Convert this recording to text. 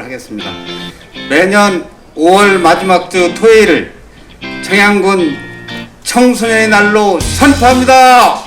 하겠습니다. 매년 5월 마지막 주 토요일을 청양군 청소년의 날로 선포합니다.